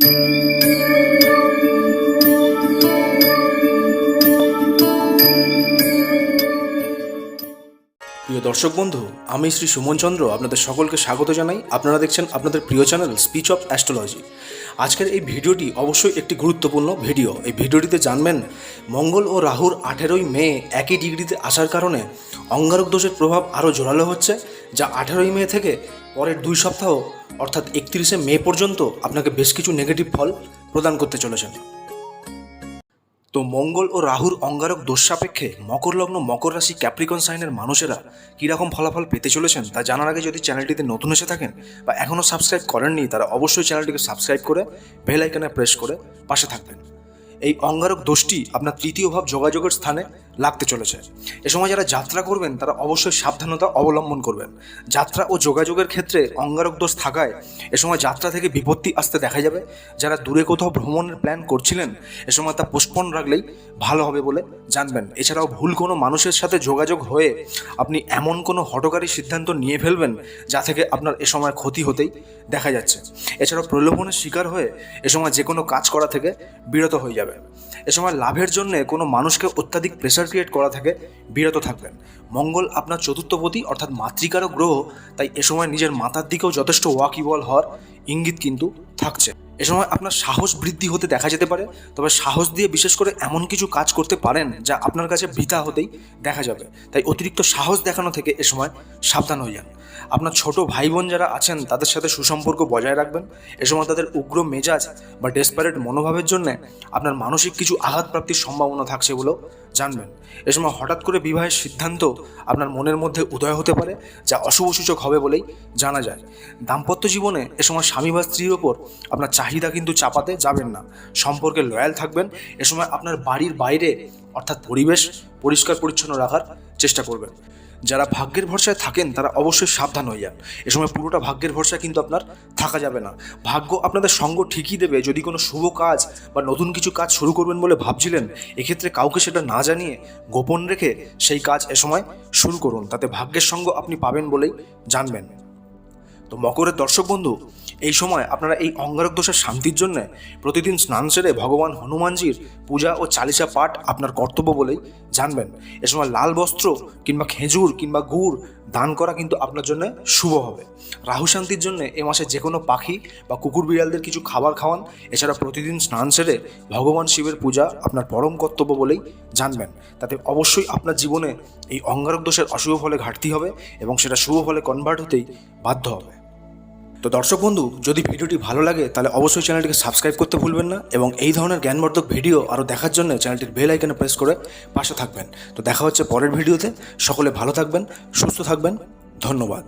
Música দর্শক বন্ধু, আমি শ্রী সুমন চন্দ্র, আপনাদের সকলকে স্বাগত জানাই। আপনারা দেখছেন আপনাদের প্রিয় চ্যানেল স্পিচ অফ অ্যাস্ট্রোলজি। আজকের এই ভিডিওটি অবশ্যই একটি গুরুত্বপূর্ণ ভিডিও। এই ভিডিওটিতে জানবেন, মঙ্গল ও রাহুর আঠেরোই মে একই ডিগ্রিতে আসার কারণে অঙ্গারক দোষের প্রভাব আরও জোরালো হচ্ছে, যা আঠেরোই মে থেকে পরের দুই সপ্তাহ, অর্থাৎ একত্রিশে মে পর্যন্ত আপনাকে বেশ কিছু নেগেটিভ ফল প্রদান করতে চলেছেন তো মঙ্গল ও রাহুর অঙ্গারক দোষ সাপেক্ষে মকর লগ্ন মকর রাশি ক্যাপ্রিকন সাইনের মানুষেরা কীরকম ফলাফল পেতে চলেছেন তা জানার আগে যদি চ্যানেলটিতে নতুন এসে থাকেন বা এখনও সাবস্ক্রাইব করেননি, তারা অবশ্যই চ্যানেলটিকে সাবস্ক্রাইব করে বেল আইকনে প্রেস করে পাশে থাকবেন। এই অঙ্গারক দোষটি আপনার তৃতীয় ভাব যোগাযোগের স্থানে লাগতে চলেছে। এ সময় যারা যাত্রা করবেন, তারা অবশ্যই সাবধানতা অবলম্বন করবেন। যাত্রা ও যোগাযোগের ক্ষেত্রে অঙ্গারক দোষ থাকায় এ সময় যাত্রা থেকে বিপত্তি আসতে দেখা যাবে। যারা দূরে কোথাও ভ্রমণের প্ল্যান করছিলেন, এ সময় তা পোস্টপন রাখলেই ভালো হবে বলে জানবেন। এছাড়াও ভুল কোনো মানুষের সাথে যোগাযোগ হয়ে আপনি এমন কোনো হটকারী সিদ্ধান্ত নিয়ে ফেলবেন, যা থেকে আপনার এ সময় ক্ষতি হতেই দেখা যাচ্ছে। এছাড়াও প্রলোভনের শিকার হয়ে এ সময় যে কোনো কাজ করা থেকে বিরত হয়ে যাবে এ সময় লাভের জন্য কোনো মানুষকে অত্যাধিক প্রেশার ক্রিয়েট করা থেকে, বিরত থাকবেন। মঙ্গল আপনার চতুর্থপতি অর্থাৎ মাতৃকারক গ্রহ, তাই এ সময় নিজের মাথার দিকেও যথেষ্ট ওয়াকিবল হওয়ার ইঙ্গিত কিন্তু থাকছে। এ সময় আপনার সাহস বৃদ্ধি হতে দেখা যেতে পারে, তবে সাহস দিয়ে বিশেষ করে এমন কিছু কাজ করতে পারেন যা আপনার কাছে বৃথা হতেই দেখা যাবে। তাই অতিরিক্ত সাহস দেখানো থেকে এ সময় সাবধান হয়ে যান। আপনার ছোট ভাই বোন যারা আছেন, তাদের সাথে সুসম্পর্ক বজায় রাখবেন। এ সময় তাদের উগ্র মেজাজ বা ডেসপারেট মনোভাবের জন্য আপনার মানসিক কিছু আঘাতপ্রাপ্তির সম্ভাবনা থাকছে বলেও জানবেন। এ সময় হঠাৎ করে বিবাহের সিদ্ধান্ত আপনার মনের মধ্যে উদয় হতে পারে, যা অশুভ সূচক হবে বলেই জানা যায়। দাম্পত্য জীবনে এ সময় স্বামী বা স্ত্রীর ওপর আপনার চাহিদা কিন্তু চাপাতে যাবেন না। সম্পর্কে লয়াল থাকবেন। এ সময় আপনার বাড়ির বাইরে, অর্থাৎ পরিবেশ পরিষ্কার পরিচ্ছন্ন রাখার চেষ্টা করবেন। যারা ভাগ্যের ভরসায় থাকেন, তারা অবশ্যই সাবধান হয়ে যান। এ সময় পুরোটা ভাগ্যের ভরসা কিন্তু আপনার থাকা যাবে না। ভাগ্য আপনাদের সঙ্গ ঠিকই দেবে। যদি কোনো শুভ কাজ বা নতুন কিছু কাজ শুরু করবেন বলে ভাবছিলেন, এক্ষেত্রে কাউকে সেটা না জানিয়ে গোপন রেখে সেই কাজ এ সময় শুরু করুন। তাতে ভাগ্যের সঙ্গ আপনি পাবেন বলেই জানবেন। তো মকরের দর্শক বন্ধু এই সময় আপনারা এই অঙ্গারক দোষের শান্তির জন্য প্রতিদিন স্নান সেরে ভগবান হনুমানজির পূজা ও চালিসা পাঠ আপনার কর্তব্য বলেই জানবেন। এ সময় লাল বস্ত্র কিংবা খেজুর কিংবা গুড় দান করা কিন্তু আপনার জন্য শুভ হবে। রাহু শান্তির জন্য এ মাসে যে কোনো পাখি বা কুকুর বিড়ালদের কিছু খাবার খাওয়ান। এছাড়া প্রতিদিন স্নান সেরে ভগবান শিবের পূজা আপনার পরম কর্তব্য বলেই জানবেন। তাতে অবশ্যই আপনার জীবনে এই অঙ্গারক দোষের অশুভ ফলে ঘাটতি হবে এবং সেটা শুভ ফলে কনভার্ট হতেই বাধ্য হবে। তো দর্শক বন্ধু, যদি ভিডিওটি ভালো লাগে, তাহলে অবশ্যই চ্যানেলটিকে সাবস্ক্রাইব করতে ভুলবেন না এবং এই ধরনের জ্ঞানবর্ধক ভিডিও আরও দেখার জন্য চ্যানেলটির বেল আইকনে প্রেস করে পাশে থাকবেন। তো দেখা হচ্ছে পরের ভিডিওতে। সকলে ভালো থাকবেন, সুস্থ থাকবেন। ধন্যবাদ।